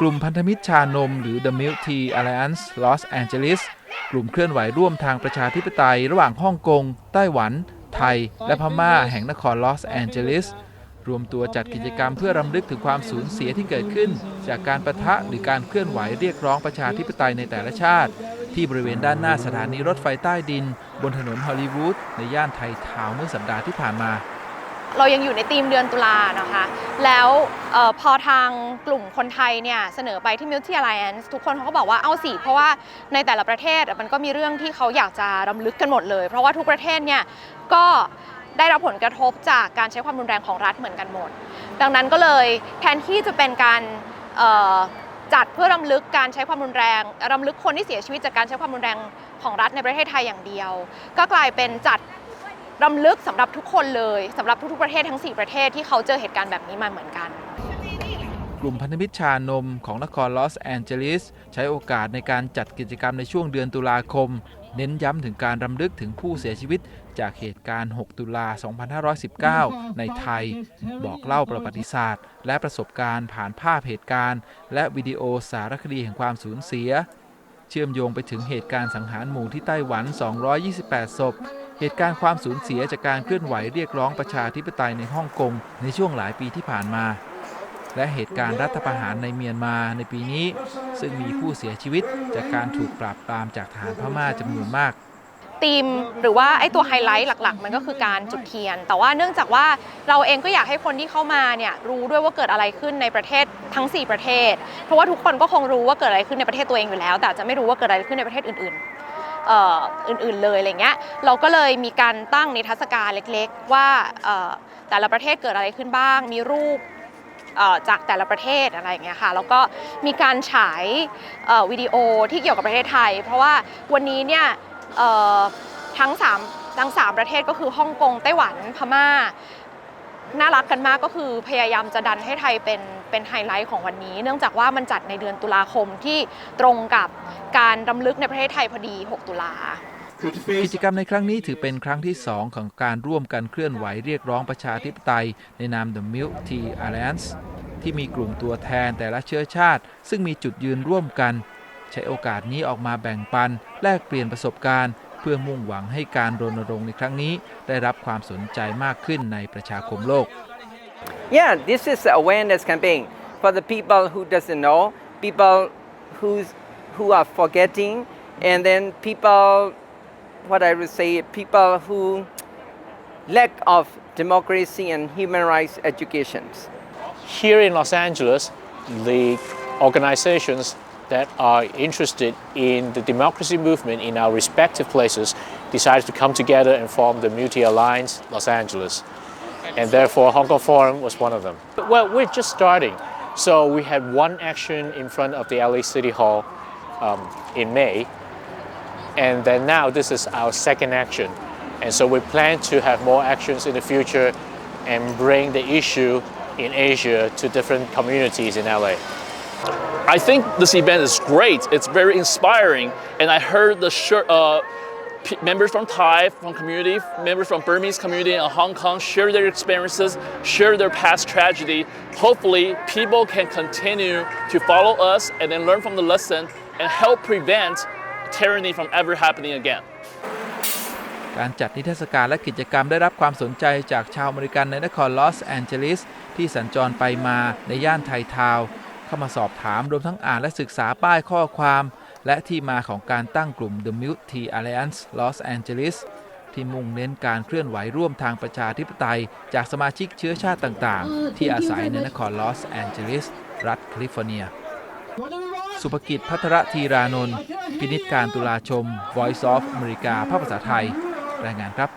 กลุ่มพันธมิตรชานม หรือ The Milk Tea Alliance Los Angeles กลุ่มเคลื่อนไหวร่วมทางประชาธิปไตย ระหว่างฮ่องกง ไต้หวัน ไทย และพม่าแห่งนครลอสแอนเจลิสรวมตัวจัดกิจกรรมเพื่อรำลึกถึงความสูญเสียที่เกิดขึ้น จากการประทะหรือการเคลื่อนไหวเรียกร้องประชาธิปไตยในแต่ละชาติ ที่บริเวณด้านหน้าสถานีรถไฟใต้ดิน บนถนนฮอลลีวูดในย่านไทยทาวเมื่อสัปดาห์ที่ผ่านมา เรายังอยู่ในธีมเดือนตุลานะคะ แล้วออพอทางกลุ่มคนไทยเนี่ยเสนอไปที่ Multi Alliance ทุกคนเขาก็บอกว่าเอาสิเพราะว่าในแต่ละประเทศมันก็มีเรื่องที่เขาอยากจะรำลึกกันหมดเลย เพราะว่าทุกประเทศเนี่ยก็ได้รับผลกระทบจากการใช้ความรุนแรงของรัฐเหมือนกันหมด ดังนั้นก็เลยแทนที่จะเป็นการจัดเพื่อรำลึกการใช้ความรุนแรงรำลึกคนที่เสียชีวิตจากการใช้ความรุนแรงของรัฐในประเทศไทยอย่างเดียว ก็กลายเป็นจัด รำลึกสำหรับทุกคนเลยสำหรับทุกๆประเทศทั้ง 4 ประเทศที่เขาเจอเหตุการณ์แบบนี้มาเหมือนกัน กลุ่มพันธมิตรชานมของนครลอสแอนเจลิสใช้โอกาสในการจัดกิจกรรมในช่วงเดือนตุลาคม เน้นย้ำถึงการรำลึกถึงผู้เสียชีวิตจากเหตุการณ์ 6 ตุลา 2519 ในไทย บอกเล่าประวัติศาสตร์ และประสบการณ์ผ่านภาพเหตุการณ์ และวิดีโอสารคดีแห่งความสูญเสีย เชื่อมโยงไปถึงเหตุการณ์สังหารหมู่ที่ไต้หวัน 228 ศพ เหตุการณ์ความสูญเสียจากการเคลื่อนไหวเรียกร้องประชาธิปไตยในฮ่องกงในช่วงหลายปีที่ผ่านมา และเหตุการณ์รัฐประหารในเมียนมาในปีนี้ ซึ่งมีผู้เสียชีวิตจากการถูกปราบปรามจากทหารพม่าจำนวนมากธีมหรือว่าไอ้ตัวไฮไลท์หลักๆ มันก็คือการจุดเทียน แต่ว่าเนื่องจากว่าเราเองก็อยากให้คนที่เข้ามาเนี่ยรู้ด้วยว่าเกิดอะไรขึ้นในประเทศทั้ง 4 ประเทศ เพราะว่าทุกคนก็คงรู้ว่าเกิดอะไรขึ้นในประเทศตัวเองอยู่แล้ว แต่จะไม่รู้ว่าเกิดอะไรขึ้นในประเทศอื่นๆ อื่นๆเลยอะไรเงี้ยเราก็เลยมีการตั้งนิทรรศการเล็กๆ ว่าแต่ละประเทศเกิดอะไรขึ้นบ้าง มีรูปจากแต่ละประเทศอะไรอย่างเงี้ยค่ะแล้วก็มีการฉายวิดีโอที่เกี่ยวกับประเทศไทย เพราะว่าวันนี้เนี่ยทั้ง3ทั้ง3ประเทศก็คือฮ่องกงไต้หวันพม่า น่ารักกันมากก็คือพยายามจะดันให้ไทยเป็นเป็นไฮไลท์ของวันนี้ เนื่องจากว่ามันจัดในเดือนตุลาคมที่ตรงกับการรำลึกในประเทศไทยพอดี 6 ตุลากิจกรรมในครั้งนี้ถือเป็นครั้งที่ 2 ของการร่วมกันเคลื่อนไหวเรียกร้องประชาธิปไตย ในนาม The Milk Tea Alliance ที่มีกลุ่มตัวแทนแต่ละเชื้อชาติ ซึ่งมีจุดยืนร่วมกัน ใช้โอกาสนี้ออกมาแบ่งปัน แลกเปลี่ยนประสบการณ์ พื่อมุ่งหวังให้การรณรงค์ในครั้งนี้ ได้รับความสนใจมากขึ้นในประชาคมโลก Yeah, this is an awareness campaign for the people who doesn't know, people who's who are forgetting, and then people, what I would say, people who lack of democracy and human rights educations. Here in Los Angeles, the organizations that are interested in the democracy movement in our respective places decided to come together and form the Multi Alliance Los Angeles. And therefore, Hong Kong Forum was one of them. Well, we're just starting. So we had one action in front of the LA City Hall um, in May. And then now this is our second action. And so we plan to have more actions in the future and bring the issue in Asia to different communities in LA. I think this event is great. It's very inspiring, and I heard the shir- uh, p- members from Thai, from community, members from Burmese community in Hong Kong share their experiences, share their past tragedy. Hopefully, people can continue to follow us and then learn from the lesson and help prevent tyranny from ever happening again. การจัดนิทรรศการและกิจกรรมได้รับความสนใจจากชาวอเมริกันในนครลอสแอนเจลิสที่สัญจรไปมาในย่านไทยทาวน์ เข้ามาสอบถามรวมทั้งอ่านและศึกษาป้ายข้อความ และที่มาของการตั้งกลุ่ม The Milk Tea Alliance Los Angeles ที่มุ่งเน้นการเคลื่อนไหวร่วมทางประชาธิปไตย จากสมาชิกเชื้อชาติต่างๆ ที่อาศัยในนครลอสแอนเจลิส รัฐแคลิฟอร์เนีย สุภกิจพัทรธีรานนท์พินิจการตุลาชม Voice of อเมริกาภาคภาษาไทย รายงานครับ